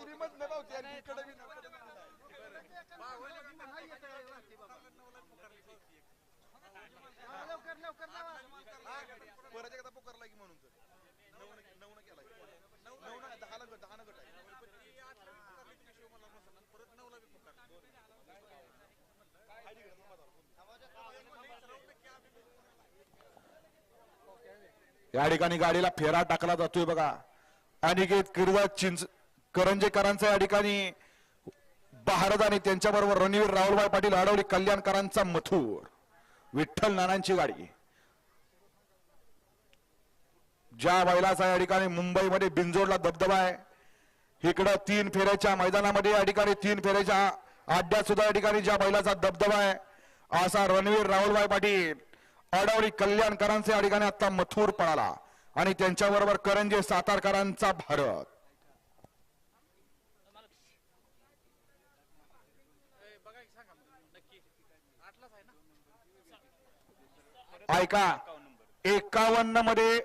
तिने मधनं गावते आणि इकडे बी लवकर लवकर परत एकदा पुकारला की म्हणून तर नऊ न- केला की. नऊ दहा गट दहा गट आहे परत नवला थांबा जरा. या ठिकाणी गाडीला फेरा टाकला जातोय बघा अनिकेत किरवा चिंच करंजेकरांचा या ठिकाणी भारत आणि त्यांच्याबरोबर रणवीर राहुलभाई पाटील अडवली कल्याणकरांचा मथूर. विठ्ठल नानांची गाडी. ज्या बैलाचा या ठिकाणी मुंबईमध्ये बिंजोडला दबदबा आहे. इकडं तीन फेऱ्याच्या मैदानामध्ये या ठिकाणी तीन फेऱ्याच्या आड्यात सुद्धा या ठिकाणी ज्या बैलाचा दबदबा आहे असा रणवीर राहुलभाई पाटील अडवली कल्याणकरांचा या ठिकाणी आता मथुर पळाला. आणि त्यांच्याबरोबर करंजे सातारकरांचा भारत. ऐका एकावन्नमध्ये